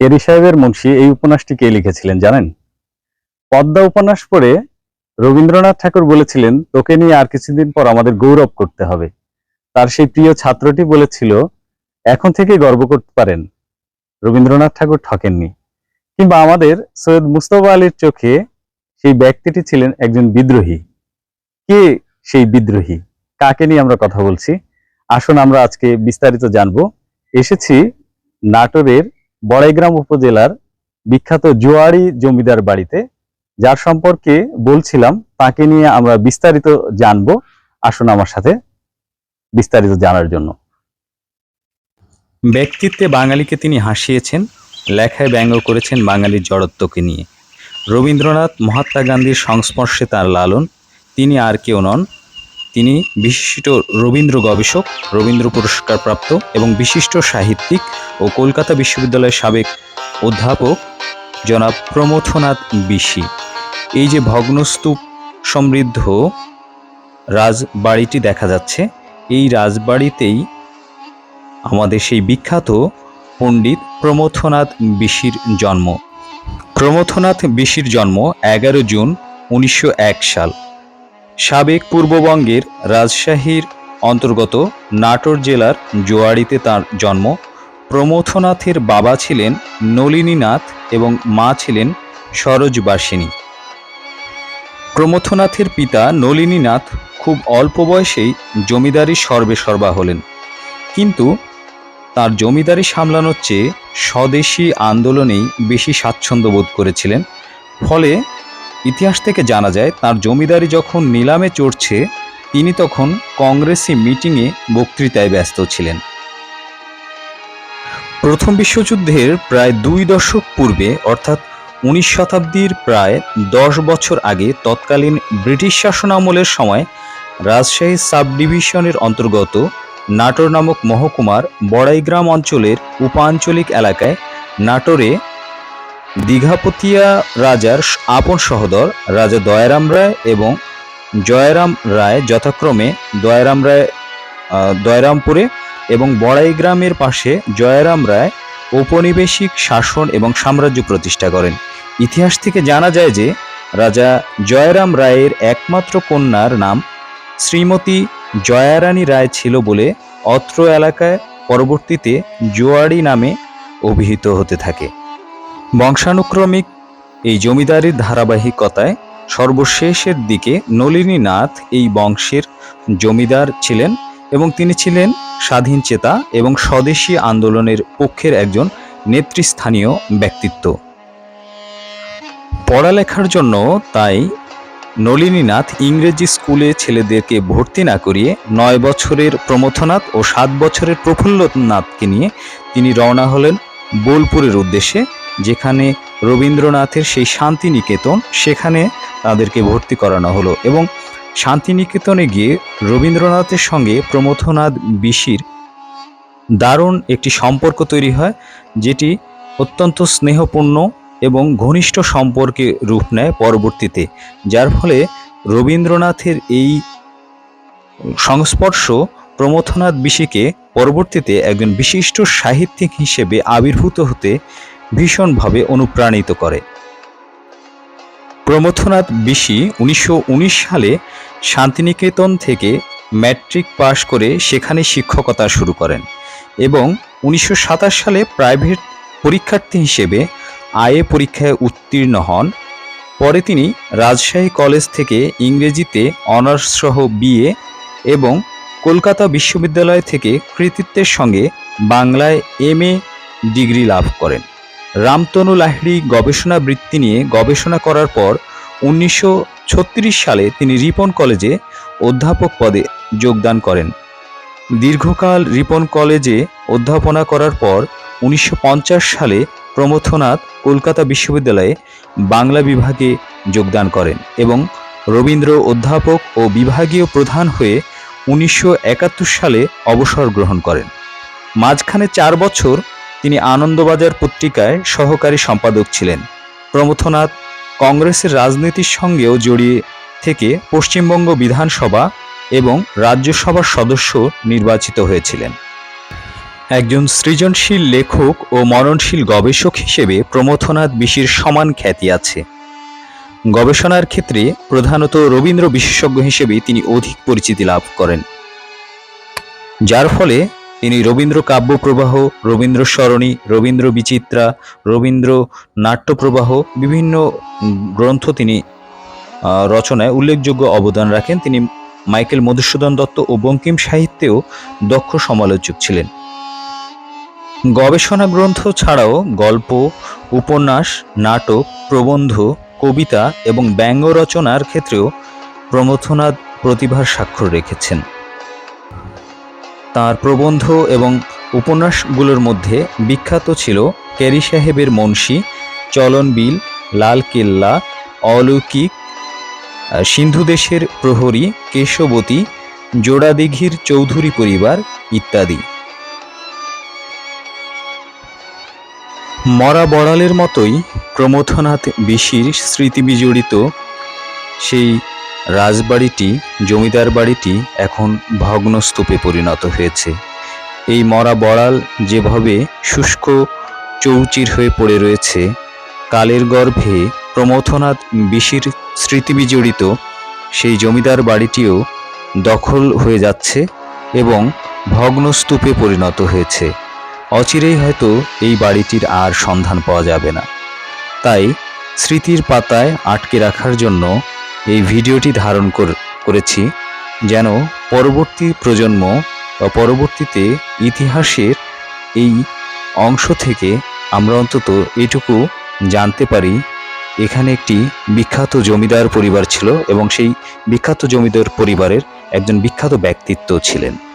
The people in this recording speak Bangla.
এরি সাহেবের মুন্সি এই উপন্যাসটি কে লিখেছিলেন জানেন? পদ্মা উপন্যাস পড়ে রবীন্দ্রনাথ ঠাকুর বলেছিলেন, তোকে নিয়ে আর কিছুদিন পর আমাদের গৌরব করতে হবে। তার সেই প্রিয় ছাত্রটি বলেছিল, এখন থেকে গর্ব করতে পারেন। রবীন্দ্রনাথ ঠাকুর ঠকেননি। কিংবা আমাদের সৈয়দ মুস্তফা আলীর চোখে সেই ব্যক্তিটি ছিলেন একজন বিদ্রোহী। কে সেই বিদ্রোহী? কাকে নিয়ে আমরা কথা বলছি? আসুন আমরা আজকে বিস্তারিত জানব। এসেছি নাটোরের বড়াইগ্রাম উপজেলার বিখ্যাত জোয়ারি জমিদার বাড়িতে। যার সম্পর্কে বলছিলাম, তাকে নিয়ে আমরা বিস্তারিত জানব। আসুন আমার সাথে বিস্তারিত জানার জন্য। ব্যক্তিত্বে বাঙালিকে তিনি হাসিয়েছেন, লেখায় ব্যঙ্গ করেছেন বাঙালির জড়ত্বকে নিয়ে। রবীন্দ্রনাথ, মহাত্মা গান্ধীর সংস্পর্শে তার লালন, তিনি আর কেউ নন। তিনি বিশিষ্ট রবীন্দ্র গবেষক, রবীন্দ্র পুরস্কার প্রাপ্ত এবং বিশিষ্ট সাহিত্যিক ও কলকাতা বিশ্ববিদ্যালয়ের সাবেক অধ্যাপক জনাব প্রমথনাথ বিশি। এই যে ভগ্নস্তূপ সমৃদ্ধ রাজবাড়িটি দেখা যাচ্ছে, এই রাজবাড়িতেই আমাদের সেই বিখ্যাত পণ্ডিত প্রমথনাথ বিশির জন্ম। প্রমথনাথ বিশির জন্ম এগারো জুন উনিশশো এক সাল। সাবেক পূর্ববঙ্গের রাজশাহীর অন্তর্গত নাটোর জেলার জোয়ারিতে তার জন্ম। প্রমথনাথের বাবা ছিলেন নলিনীনাথ এবং মা ছিলেন সরোজবাসিনী। প্রমথনাথের পিতা নলিনীনাথ খুব অল্প বয়সেই জমিদারি সর্বে সর্বা হলেন। কিন্তু তার জমিদারি সামলানোর চেয়ে স্বদেশী আন্দোলনেই বেশি স্বাচ্ছন্দ্য বোধ করেছিলেন। ফলে ইতিহাস থেকে জানা যায়, তার জমিদারি যখন নিলামে চড়ছে, তিনি তখন কংগ্রেসি মিটিংয়ে বক্তৃতায় ব্যস্ত ছিলেন। প্রথম বিশ্বযুদ্ধের প্রায় দুই দশক পূর্বে, অর্থাৎ উনিশ শতাব্দীর প্রায় দশ বছর আগে, তৎকালীন ব্রিটিশ শাসনামলের সময়, রাজশাহী সাব ডিভিশনের অন্তর্গত নাটোর নামক মহকুমার বড়াইগ্রাম অঞ্চলের উপাঞ্চলিক এলাকায় নাটোরে দীঘাপতিয়া রাজার আপন সহোদর রাজা দয়ারাম রায় এবং জয়রাম রায় যথাক্রমে দয়ারাম রায় দয়রামপুরে এবং বড়াই গ্রামের পাশে জয়রাম রায় ঔপনিবেশিক শাসন এবং সাম্রাজ্য প্রতিষ্ঠা করেন। ইতিহাস থেকে জানা যায় যে রাজা জয়রাম রায়ের একমাত্র কন্যার নাম শ্রীমতী জয়ারানী রায় ছিল বলে অত্র এলাকায় পরবর্তীতে জোয়ারি নামে অভিহিত হতে থাকে। বংশানুক্রমিক এই জমিদারির ধারাবাহিকতায় সর্বশেষের দিকে নলিনীনাথ এই বংশের জমিদার ছিলেন এবং তিনি ছিলেন স্বাধীন চেতা এবং স্বদেশী আন্দোলনের পক্ষের একজন নেতৃস্থানীয় ব্যক্তিত্ব। পড়ালেখার জন্য তাই নলিনীনাথ ইংরেজি স্কুলে ছেলেদেরকে ভর্তি না করিয়ে নয় বছরের প্রমথনাথ ও সাত বছরের প্রফুল্লনাথকে নিয়ে তিনি রওনা হলেন বোলপুরের উদ্দেশ্যে। যেখানে রবীন্দ্রনাথের সেই শান্তিনিকেতন, সেখানে তাদেরকে ভর্তি করানো হলো এবং শান্তিনিকেতনে গিয়ে রবীন্দ্রনাথের সঙ্গে প্রমথনাথ বিশির দারুণ একটি সম্পর্ক তৈরি হয়, যেটি অত্যন্ত স্নেহপূর্ণ এবং ঘনিষ্ঠ সম্পর্কে রূপ নেয় পরবর্তীতে, যার ফলে রবীন্দ্রনাথের এই সংস্পর্শ প্রমথনাথ বিশিকে পরবর্তীতে একজন বিশিষ্ট সাহিত্যিক হিসেবে আবির্ভূত হতে ভীষণভাবে অনুপ্রাণিত করে। প্রমথনাথ বিশি উনিশশো উনিশ সালে শান্তিনিকেতন থেকে ম্যাট্রিক পাশ করে সেখানে শিক্ষকতা শুরু করেন এবং উনিশশো সাতাশ সালে প্রাইভেট পরীক্ষার্থী হিসেবে আয়ে পরীক্ষায় উত্তীর্ণ হন। পরে তিনি রাজশাহী কলেজ থেকে ইংরেজিতে অনার্স সহ বিএ এবং কলকাতা বিশ্ববিদ্যালয় থেকে কৃতিত্বের সঙ্গে বাংলায় এম ডিগ্রি লাভ করেন। রামতনু লাহিড়ী গবেষণা বৃত্তি নিয়ে গবেষণা করার পর উনিশশো ছত্রিশ সালে তিনি রিপন কলেজে অধ্যাপক পদে যোগদান করেন। দীর্ঘকাল রিপন কলেজে অধ্যাপনা করার পর উনিশশো পঞ্চাশ সালে প্রমথনাথ কলকাতা বিশ্ববিদ্যালয়ে বাংলা বিভাগে যোগদান করেন এবং রবীন্দ্র অধ্যাপক ও বিভাগীয় প্রধান হয়ে উনিশশো একাত্তর সালে অবসর গ্রহণ করেন। মাঝখানে চার বছর তিনি আনন্দবাজার পত্রিকায় সহকারী সম্পাদক ছিলেন। প্রমথনাথ কংগ্রেসের রাজনীতির সঙ্গেও জড়িয়ে থেকে পশ্চিমবঙ্গ বিধানসভা এবং রাজ্যসভার সদস্য নির্বাচিত হয়েছিলেন। একজন সৃজনশীল লেখক ও মননশীল গবেষক হিসেবে প্রমথনাথ বিশির সমান খ্যাতি আছে। গবেষণার ক্ষেত্রে প্রধানত রবীন্দ্র বিশেষজ্ঞ হিসেবে তিনি অধিক পরিচিতি লাভ করেন। যার ফলে তিনি রবীন্দ্র কাব্য প্রবাহ রবীন্দ্র সরণি, রবীন্দ্র বিচিত্রা, রবীন্দ্র নাট্যপ্রবাহ বিভিন্ন গ্রন্থ তিনি রচনায় উল্লেখযোগ্য অবদান রাখেন। তিনি মাইকেল মধুসূদন দত্ত ও বঙ্কিম সাহিত্যেও দক্ষ সমালোচক ছিলেন। গবেষণা গ্রন্থ ছাড়াও গল্প, উপন্যাস, নাটক, প্রবন্ধ, কবিতা এবং ব্যঙ্গ রচনার ক্ষেত্রেও প্রমথনাথ প্রতিভার স্বাক্ষর রেখেছেন। প্রবন্ধ এবং উপন্যাসগুলোর মধ্যে বিখ্যাত ছিল ক্যারি সাহেবের মুন্সি চলন বিল লাল কেল্লা অলৌকিক আহ, সিন্ধু দেশের প্রহরী কেশবতী জোড়াদিঘির চৌধুরী পরিবার ইত্যাদি। মরা বড়ালের মতোই প্রমথনাথ বিশির স্মৃতিবিজড়িত সেই রাজবাড়িটি, জমিদার বাড়িটি এখন ভগ্নস্তূপে পরিণত হয়েছে। এই মরা বড়াল যেভাবে শুষ্ক চৌচির হয়ে পড়ে রয়েছে, কালের গর্ভে প্রমথনাথ বিশির স্মৃতি বিজড়িত, সেই জমিদার বাড়িটিও দখল হয়ে যাচ্ছে এবং ভগ্নস্তূপে পরিণত হয়েছে। অচিরেই হয়তো এই বাড়িটির আর সন্ধান পাওয়া যাবে না। তাই স্মৃতির পাতায় আটকে রাখার জন্য এই ভিডিওটি ধারণ কর- করেছি যেন পরবর্তী প্রজন্ম বা পরবর্তীতে ইতিহাসের এই অংশ থেকে আমরা অন্তত এটুকু জানতে পারি। এখানে একটি বিখ্যাত জমিদার পরিবার ছিল এবং সেই বিখ্যাত জমিদার পরিবারের একজন বিখ্যাত ব্যক্তিত্ব ছিলেন।